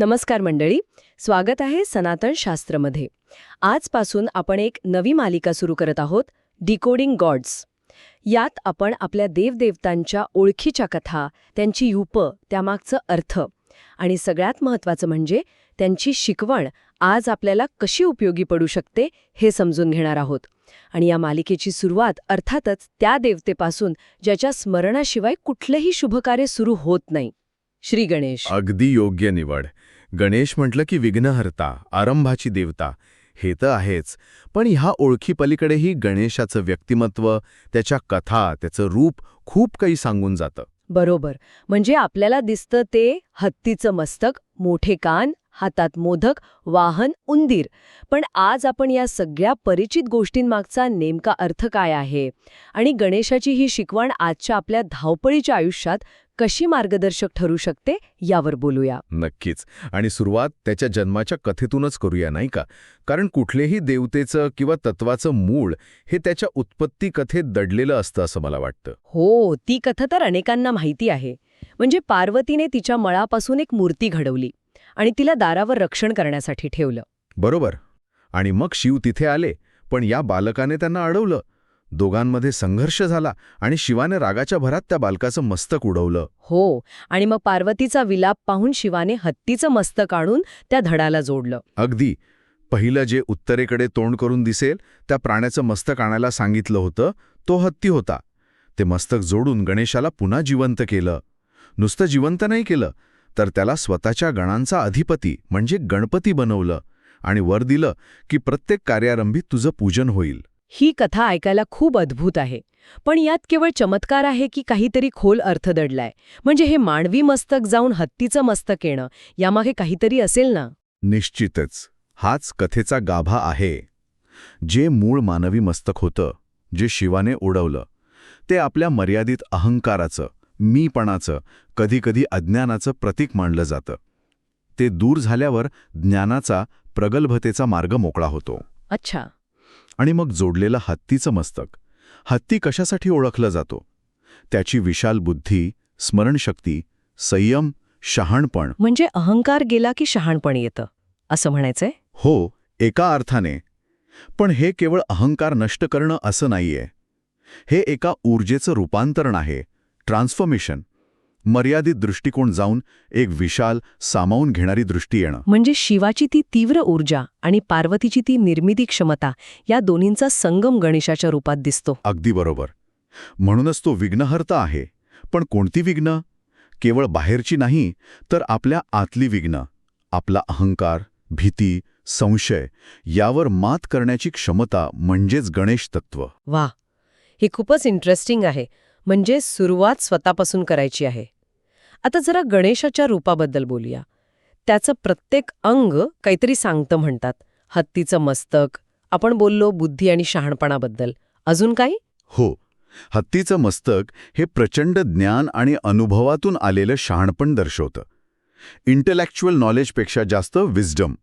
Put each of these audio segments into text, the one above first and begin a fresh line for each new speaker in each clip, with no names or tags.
नमस्कार मंडळी स्वागत आहे सनातन शास्त्रमध्ये. आजपासून आपण एक नवी मालिका सुरू करत आहोत डिकोडिंग गॉड्स यात आपण आपल्या देवदेवतांच्या ओळखीच्या कथा त्यांची यूप त्यामागचं अर्थ आणि सगळ्यात महत्त्वाचं म्हणजे त्यांची शिकवण आज आपल्याला कशी उपयोगी पडू शकते हे समजून घेणार आहोत. आणि या मालिकेची सुरुवात अर्थातच त्या देवतेपासून ज्याच्या स्मरणाशिवाय कुठलंही शुभकार्य सुरू होत नाही. श्री गणेश.
अगदी योग्य निवड. गणेश म्हटलं की विघ्नहर्ता आरंभाची देवता हे तर आहेच. पण ह्या ओळखीपलीकडेही गणेशाचं व्यक्तिमत्व त्याच्या कथा त्याचं रूप खूप काही सांगून जातं.
बरोबर. म्हणजे आपल्याला दिसतं ते हत्तीचं मस्तक मोठे कान हातात मोदक वाहन उंदीर. पण आज आपण या सगळ्या परिचित गोष्टींमागचा नेमका अर्थ काय आहे? आणि गणेशाची ही शिकवण आजच्या आपल्या धावपळीच्या आयुष्यात कशी मार्गदर्शक ठरू शकते यावर बोलूया.
नक्कीच. आणि सुरुवात त्याच्या जन्माच्या कथेतूनच करूया नाही का? कारण कुठलेही देवतेचं किंवा तत्वाचं मूळ हे त्याच्या उत्पत्ती कथेत दडलेलं असतं असं मला वाटतं.
हो ती कथा तर अनेकांना माहिती आहे. म्हणजे पार्वतीने तिच्या मळापासून एक मूर्ती घडवली आणि तिला दारावर रक्षण करण्यासाठी ठेवलं.
बरोबर. आणि मग शिव तिथे आले पण या बालकाने त्यांना अडवलं. दोघांमध्ये संघर्ष झाला आणि शिवाने रागाच्या भरात त्या बालकाचं मस्तक उडवलं.
हो आणि मग पार्वतीचा विलाप पाहून शिवाने हत्तीचं मस्तक आणून त्या धडाला जोडलं.
अगदी. पहिलं जे उत्तरेकडे तोंड करून दिसेल त्या प्राण्याचं मस्तक आणायला सांगितलं होतं तो हत्ती होता. ते मस्तक जोडून गणेशाला पुन्हा जिवंत केलं. नुसतं जिवंत नाही केलं तर त्याला स्वतःच्या गणांचा अधिपती म्हणजे गणपती बनवलं आणि वर दिलं की प्रत्येक कार्यारंभी तुझं पूजन होईल.
ही कथा ऐकायला खूप अद्भुत आहे. पण यात केवळ चमत्कार आहे की काहीतरी खोल अर्थ दडलाय. म्हणजे हे मानवी मस्तक जाऊन हत्तीचं मस्तक येणं यामागे काहीतरी असेल ना?
निश्चितच. हाच कथेचा गाभा आहे. जे मूळ मानवी मस्तक होतं जे शिवाने उडवलं ते आपल्या मर्यादित अहंकाराचं मीपणाचं कधीकधी अज्ञानाचं प्रतीक मानलं जातं. ते दूर झाल्यावर ज्ञानाचा प्रगल्भतेचा मार्ग मोकळा होतो.
अच्छा.
आणि मग जोडलेलं हत्तीचं मस्तक. हत्ती कशासाठी ओळखलं जातो? त्याची विशाल बुद्धी स्मरणशक्ती संयम शहाणपण.
म्हणजे अहंकार गेला की शहाणपण येतं असं म्हणायचंय?
हो एका अर्थाने. पण हे केवळ अहंकार नष्ट करणं असं नाहीये. हे एका ऊर्जेचं रूपांतरण आहे ट्रान्सफॉर्मेशन. मर्यादित दृष्टिकोन जाऊन एक विशाल सामावून घेणारी दृष्टी येणं.
म्हणजे शिवाची ती तीव्र ऊर्जा आणि पार्वतीची ती निर्मिती क्षमता या दोन्हींचा संगम गणेशाच्या रूपात दिसतो.
अगदी बरोबर. म्हणूनच तो विघ्नहर्ता आहे. पण कोणती विघ्न? केवळ बाहेरची नाही तर आपल्या आतली विघ्न. आपला अहंकार भीती संशय यावर मात करण्याची क्षमता म्हणजेच गणेश तत्व.
वा हे खूपच इंटरेस्टिंग आहे. म्हणजे सुरुवात स्वतःपासून करायची आहे. आता जरा गणेशाच्या रूपाबद्दल बोलूया. त्याचं प्रत्येक अंग काहीतरी सांगतं म्हणतात. हत्तीचं मस्तक आपण बोललो बुद्धी आणि शहाणपणाबद्दल. अजून काही?
हो. हत्तीचं मस्तक हे प्रचंड ज्ञान आणि अनुभवातून आलेलं शहाणपण दर्शवतं. इंटलेक्च्युअल नॉलेजपेक्षा जास्त विजडम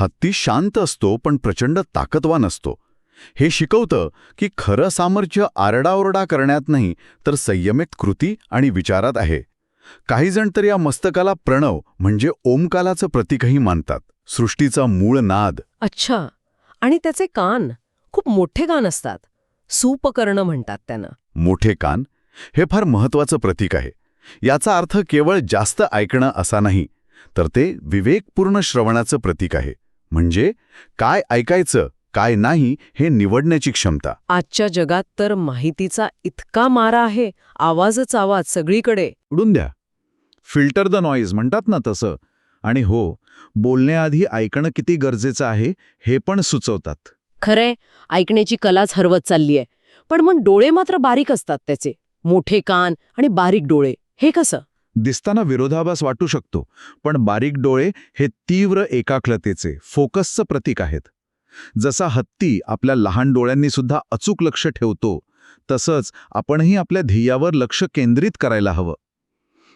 हत्ती शांत असतो पण प्रचंड ताकदवान असतो. हे शिकवतं की खरं सामर्थ्य आरडाओरडा करण्यात नाही तर संयमित कृती आणि विचारात आहे. काही जण तर या मस्तकाला प्रणव म्हणजे ओमकालाचं प्रतीकही मानतात. सृष्टीचा मूळ नाद.
अच्छा. आणि त्याचे कान खूप मोठे कान असतात. सुपकर्ण म्हणतात त्यांना.
मोठे कान? हे फार महत्वाचं प्रतीक आहे. याचा अर्थ केवळ जास्त ऐकणं असा नाही तर ते विवेकपूर्ण श्रवणाचं प्रतीक आहे. म्हणजे काय ऐकायचं काय नाही हे निवडण्याची क्षमता.
आजच्या जगात तर माहितीचा इतका मारा आहे आवाजच आवाज सगळीकडे.
उडून द्या. फिल्टर द नॉईज म्हणतात ना तसं. आणि हो बोलण्याआधी ऐकणं किती गरजेचं आहे हे पण सुचवतात.
खरंय ऐकण्याची कलाच हरवत चालली आहे पण मग डोळे मात्र बारीक असतात त्याचे. मोठे कान आणि बारीक डोळे हे कसं?
दिसताना विरोधाभास वाटू शकतो पण बारीक डोळे हे तीव्र एकाग्रतेचे फोकसचं प्रतीक आहेत. जसा हत्ती आपल्या लहान डोळ्यांनी सुद्धा अचूक लक्ष ठेवतो तसंच आपणही आपल्या ध्येयावर लक्ष केंद्रित करायला हवं.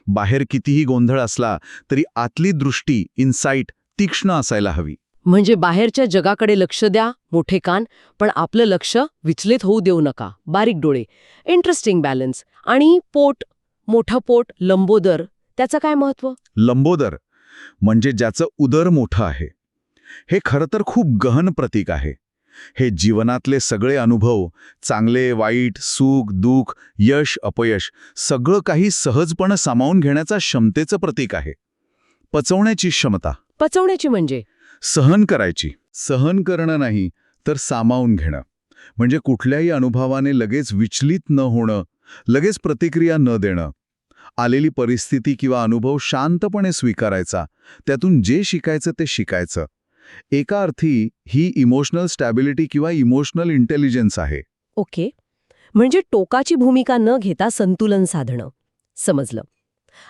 बाहेर कितीही गोंधळ असला तरी आतली दृष्टी इन्साईट तीक्ष्ण असायला हवी.
म्हणजे बाहेरच्या जगाकडे लक्ष द्या मोठे कान पण आपलं लक्ष विचलित होऊ देऊ नका. बारीक डोळे. इंटरेस्टिंग बॅलन्स आणि पोट. मोठं पोट लंबोदर. त्याचं काय महत्त्व
लंबोदर.
म्हणजे ज्याचं उदर मोठं आहे. हे खरं तर खूप गहन प्रतीक आहे. हे जीवनातले सगळे अनुभव चांगले वाईट सुख दुःख यश अपयश सगळं काही सहजपणे सामावून घेण्याचा क्षमतेचं प्रतीक आहे. पचवण्याची क्षमता.
पचवण्याची म्हणजे?
सहन करायची. सहन करणं नाही तर सामावून घेणं. म्हणजे कुठल्याही अनुभवाने लगेच विचलित न होणं लगेच प्रतिक्रिया न देणं. आलेली परिस्थिती किंवा अनुभव शांतपणे स्वीकारायचा त्यातून जे शिकायचं ते शिकायचं. एका अर्थी ही इमोशनल स्टॅबिलिटी किंवा इमोशनल इंटेलिजन्स आहे.
ओके. म्हणजे टोकाची भूमिका न घेता संतुलन साधणं. समजलं.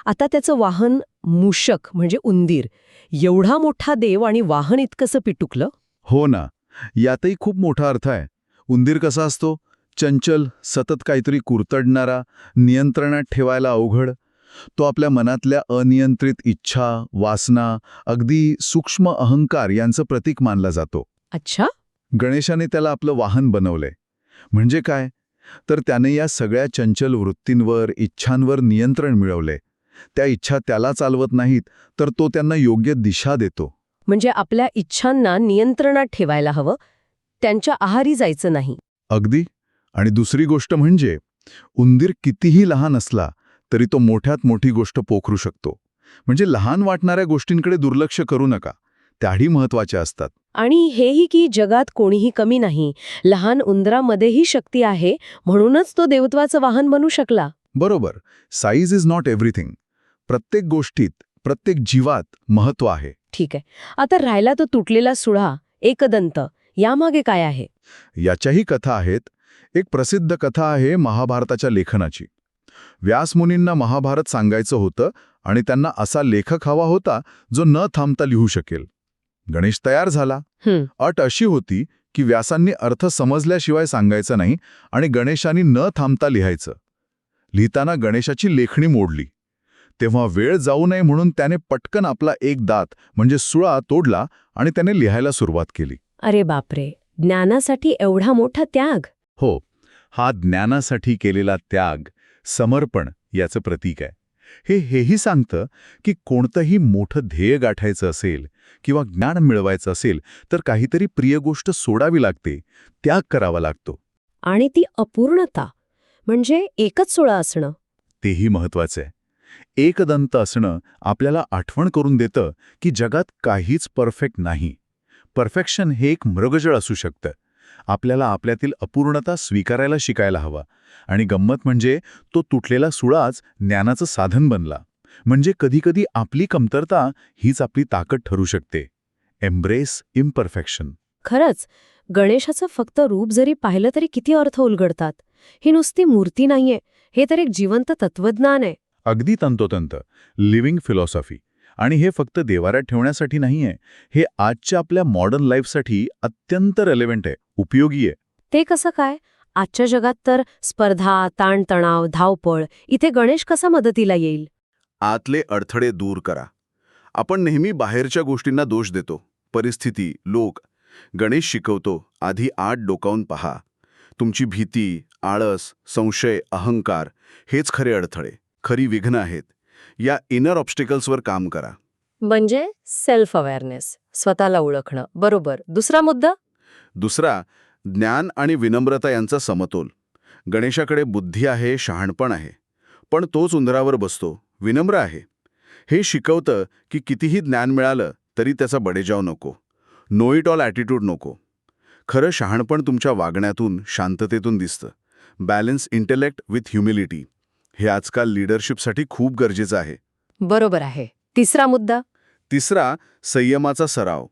आता त्याचं वाहन मूषक म्हणजे उंदीर एवढा मोठा देव आणि वाहन इतकंसं पिटुकलं?
हो ना. यातही खूप मोठा अर्थ आहे. उंदीर कसा असतो? चंचल सतत काहीतरी कुरतडणारा नियंत्रणात ठेवायला अवघड तो आपल्या मनातल्या अनियंत्रित इच्छा वासना अगदी सूक्ष्म अहंकार यांचं प्रतीक मानला जातो.
अच्छा.
गणेशाने त्याला आपलं वाहन बनवलंय. म्हणजे काय? तर त्याने या सगळ्या चंचल वृत्तींवर इच्छांवर नियंत्रण मिळवले त्या इच्छा त्याला चालवत नाहीत तर तो त्यांना योग्य दिशा देतो.
म्हणजे आपल्या इच्छांना नियंत्रणात ठेवायला हवं त्यांच्या आहारी जायचं नाही.
अगदी. आणि दुसरी गोष्ट म्हणजे उंदीर कितीही लहान असला तरी तो मोठ्यात मोठी गोष्ट पोखरू शकतो. म्हणजे लहान वाटणाऱ्या गोष्टींकडे दुर्लक्ष करू नका. त्याही महत्त्वाच्या असतात.
आणि हेही की जगात कोणीही कमी नाही. लहान उंदरामध्येही शक्ती आहे म्हणूनच तो देवत्वाचं वाहन बनू शकला.
बरोबर. Size is not everything. प्रत्येक गोष्टीत प्रत्येक जीवात महत्त्व आहे.
ठीक आहे. आता राहिला तो तुटलेला सुळा एकदंत. यामागे काय आहे?
याच्याही कथा आहेत. एक प्रसिद्ध कथा आहे महाभारताच्या लेखनाची. व्यासमुनींना महाभारत सांगायचं होतं आणि त्यांना असा लेखक हवा होता जो न थांबता लिहू शकेल. गणेश तयार झाला. अट अशी होती की व्यासांनी अर्थ समजल्याशिवाय सांगायचं नाही आणि गणेशांनी न थांबता लिहायचं. लिहिताना गणेशाची लेखणी मोडली. तेव्हा वेळ जाऊ नये म्हणून त्याने पटकन आपला एक दात म्हणजे सुळा तोडला आणि त्याने लिहायला सुरुवात केली.
अरे बापरे! ज्ञानासाठी एवढा मोठा त्याग?
हो. हा ज्ञानासाठी केलेला त्याग समर्पण याचं प्रतीक आहे. हे हेही सांगतं की कोणतंही मोठं ध्येय गाठायचं असेल किंवा ज्ञान मिळवायचं असेल तर काहीतरी प्रिय गोष्ट सोडावी लागते त्याग करावा लागतो.
आणि ती अपूर्णता म्हणजे एकच सुळा असणं.
तेही महत्वाचं आहे. एकदंत असणं आपल्याला आठवण करून देतं की जगात काहीच परफेक्ट नाही. परफेक्शन हे एक मृगजळ असू शकतं. आपल्याला आपल्यातील अपूर्णता स्वीकारायला शिकायला हवा. आणि गंमत म्हणजे तो तुटलेला सुळाच ज्ञानाचं साधन बनला. म्हणजे कधीकधी आपली कमतरता हीच आपली ताकद ठरू शकते. एम्ब्रेस इम्परफेक्शन
खरंच गणेशाचं फक्त रूप जरी पाहिलं तरी किती अर्थ उलगडतात. ही नुसती मूर्ती नाहीये हे तर एक जिवंत तत्वज्ञान आहे.
अगदी तंतोतंत. लिव्हिंग फिलॉसॉफी आणि हे फक्त देवाऱ्यात ठेवण्यासाठी नाहीये हे आजच्या आपल्या मॉडर्न लाईफसाठी अत्यंत रेलेव्हंट आहे उपयोगी आहे.
ते कसं काय? आजच्या जगात तर स्पर्धा ताणतणाव धावपळ इथे गणेश कसा मदतीला येईल?
आतले अडथळे दूर करा. आपण नेहमी बाहेरच्या गोष्टींना दोष देतो. परिस्थिती लोक. गणेश शिकवतो आधी आत डोकावून पहा. तुमची भीती आळस संशय अहंकार हेच खरे अडथळे. खरी विघ्न आहेत. या इनर ऑब्स्टिकल्सवर काम करा.
म्हणजे सेल्फ अवेअरनेस स्वतःला ओळखणं. बरोबर. दुसरा मुद्दा?
दुसरा ज्ञान आणि विनम्रता यांचा समतोल. गणेशाकडे बुद्धी आहे शहाणपण आहे. पण तोच उंदरावर बसतो. विनम्र आहे. हे शिकवतं की कितीही ज्ञान मिळालं तरी त्याचा बडेजाव नको. नो इट ऑल ॲटिट्यूड नको. खरं शहाणपण तुमच्या वागण्यातून शांततेतून दिसतं. बॅलन्स इंटेलेक्ट विथ ह्युमिलिटी हे आजकाल लिडरशिपसाठी खूप गरजेचं आहे.
बरोबर आहे. तिसरा मुद्दा?
तिसरा संयमाचा सराव.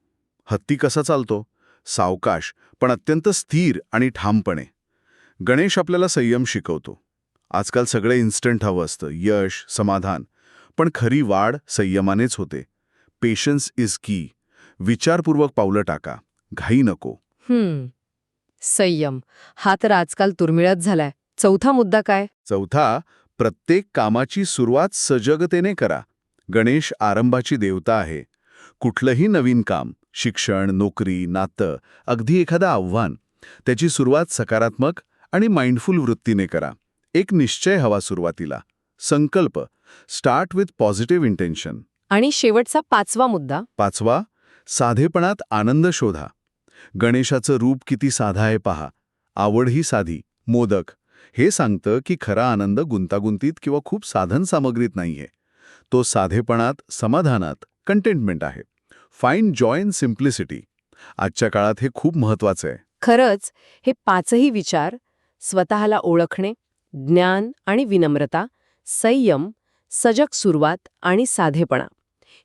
हत्ती कसा चालतो? सावकाश पण अत्यंत स्थिर आणि ठामपणे. गणेश आपल्याला संयम शिकवतो. आजकाल सगळं इन्स्टंट हवं असतं. यश समाधान. पण खरी वाढ संयमानेच होते. पेशन्स इज की विचारपूर्वक पावलं टाका. घाई नको.
हम्म. संयम. हा तर आजकाल दुर्मिळच झालाय. चौथा मुद्दा काय?
चौथा प्रत्येक कामाची सुरुवात सजगतेने करा. गणेश आरंभाची देवता आहे. कुठलंही नवीन काम शिक्षण नोकरी नातं अगदी एखादं आव्हान त्याची सुरुवात सकारात्मक आणि माइंडफुल वृत्तीने करा. एक निश्चय हवा सुरुवातीला. संकल्प. Start with positive intention.
आणि शेवटचा पाचवा मुद्दा.
पाचवा साधेपणात आनंद शोधा. गणेशाचं रूप किती साधा आहे पहा. आवड ही साधी मोदक. हे सांगतं की खरा आनंद गुंतागुंतीत किंवा खूप साधन सामग्रीत नाहीये. तो साधेपणात समाधानात कंटेंटमेंट आहे. फाईन जॉय इन सिम्प्लिसिटी आजच्या काळात हे खूप महत्वाचं आहे.
खरंच हे पाचही विचार स्वतःला ओळखणे ज्ञान आणि विनम्रता संयम सजग सुरुवात आणि साधेपणा.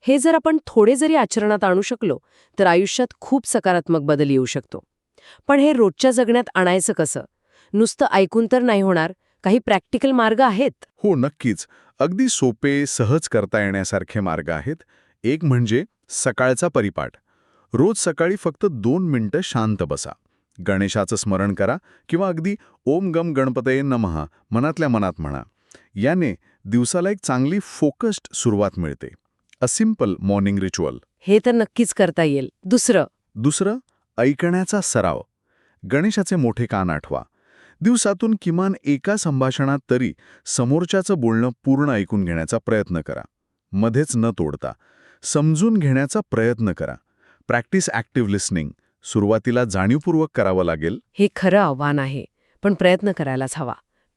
हे जर आपण थोडे जरी आचरणात आणू शकलो तर आयुष्यात खूप सकारात्मक बदल येऊ शकतो. पण हे रोजच्या जगण्यात आणायचं कसं? नुसतं ऐकून तर नाही होणार. काही प्रॅक्टिकल मार्ग आहेत?
हो नक्कीच. अगदी सोपे सहज करता येण्यासारखे मार्ग आहेत. एक म्हणजे सकाळचा परिपाठ. रोज सकाळी फक्त दोन मिनिटं शांत बसा. गणेशाचं स्मरण करा किंवा अगदी ओम गम गणपतये नमः मनातल्या मनात म्हणा. याने दिवसाला एक चांगली फोकस्ड सुरुवात मिळते. A simple morning ritual.
हे तर नक्कीच करता येईल. दुसरं?
दुसरं ऐकण्याचा सराव. गणेशाचे मोठे कान आठवा. दिवसातून किमान एका संभाषणात तरी समोरच्याचं बोलणं पूर्ण ऐकून घेण्याचा प्रयत्न करा. मध्येच न तोडता समजून घेण्याचा प्रयत्न करा. प्रॅक्टिस ॲक्टिव्ह लिस्निंग सुरुवातीला जाणीवपूर्वक करावं लागेल.
हे खरं आव्हान आहे पण प्रयत्न करायलाच हवा.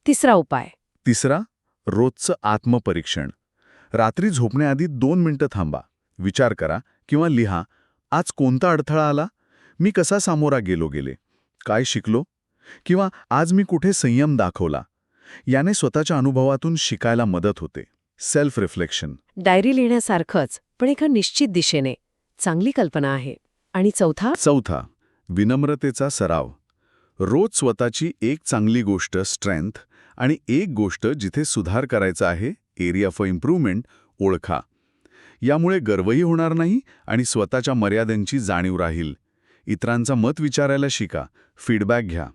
तिसरा उपाय.
तिसरा रोजचं आत्मपरीक्षण. रात्री झोपण्याआधी दोन मिनिटं थांबा. विचार करा किंवा लिहा आज कोणता अडथळा आला? मी कसा सामोरा गेलो गेले? काय शिकलो? किंवा आज मी कुठे संयम दाखवला याने स्वतःच्या अनुभवातून शिकायला मदत होते. सेल्फ रिफ्लेक्शन
डायरी लिहिण्यासारखंच पण एका निश्चित दिशेने. चांगली कल्पना आहे. आणि चौथा?
चौथा. विनम्रतेचा सराव. रोज स्वतःची एक चांगली गोष्ट स्ट्रेंथ आणि एक गोष्ट जिथे सुधार करायचा आहे एरिया फॉर इम्प्रूव्हमेंट ओळखा. यामुळे गर्वही होणार नाही आणि स्वतःच्या मर्यादांची जाणीव राहील. इतरांचा मत विचारायला शिका. फीडबॅक घ्या.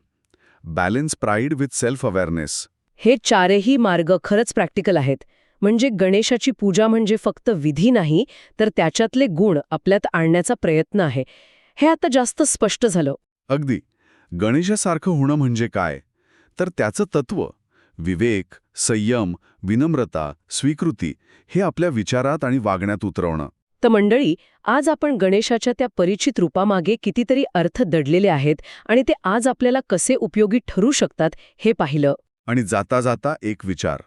Balance pride with self awareness
हे चारही मार्ग खरंच प्रॅक्टिकल आहेत. म्हणजे गणेशाची पूजा म्हणजे फक्त विधी नाही तर त्याच्यातले गुण आपल्यात आणण्याचा प्रयत्न आहे. हे आता जास्त स्पष्ट झालं.
अगदी. गणेशासारखं होणं म्हणजे काय? तर त्याचं तत्व विवेक संयम विनम्रता स्वीकृती हे आपल्या विचारात आणि वागण्यात उतरवणं.
तर मंडळी आज आपण गणेशाच्या त्या परिचित रूपामागे कितीतरी अर्थ दडलेले आहेत आणि ते आज आपल्याला कसे उपयोगी ठरू शकतात हे पाहिलं.
आणि जाता जाता एक विचार.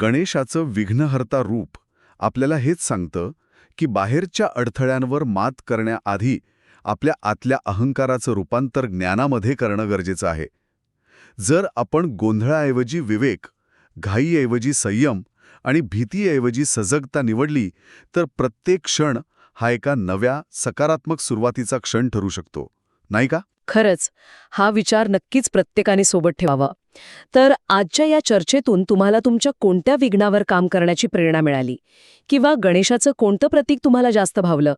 गणेशाचं विघ्नहर्ता रूप आपल्याला हेच सांगतं की बाहेरच्या अडथळ्यांवर मात करण्याआधी आपल्या आतल्या अहंकाराचं रूपांतर ज्ञानामध्ये करणं गरजेचं आहे. जर आपण गोंधळाऐवजी विवेक घाईऐवजी संयम आणि भीतीऐवजी सजगता निवडली तर प्रत्येक क्षण हा एका नव्या सकारात्मक सुरुवातीचा क्षण ठरू शकतो. नाही का?
खरंच हा विचार नक्कीच प्रत्येकाने सोबत ठेवावा. तर आजच्या या चर्चेतून तुम्हाला तुमच्या कोणत्या विघ्नावर काम करण्याची प्रेरणा मिळाली? किंवा गणेशाचं कोणतं प्रतीक तुम्हाला जास्त भावलं?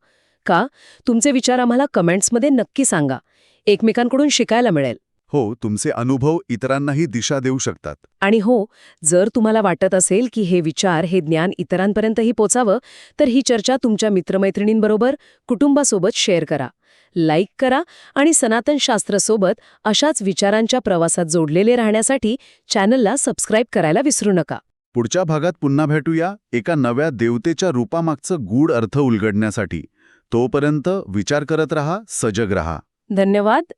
का? तुमचे विचार आम्हाला कमेंट्समध्ये नक्की सांगा. एकमेकांकडून शिकायला मिळेल.
हो तुमचे अनुभव इतरांनाही दिशा देऊ शकतात.
आणि हो जर तुम्हाला वाटत असेल की हे विचार हे ज्ञान इतरांपर्यंतही पोचावं तर ही चर्चा तुमच्या मित्रमैत्रिणींबरोबर कुटुंबासोबत शेअर करा. लाईक करा आणि सनातन शास्त्रसोबत अशाच विचारांच्या प्रवासात जोडलेले राहण्यासाठी चॅनलला सबस्क्राईब करायला विसरू नका.
पुढच्या भागात पुन्हा भेटूया एका नव्या देवतेच्या रूपामागचं गूढ अर्थ उलगडण्यासाठी. तोपर्यंत विचार करत रहा सजग रहा.
धन्यवाद.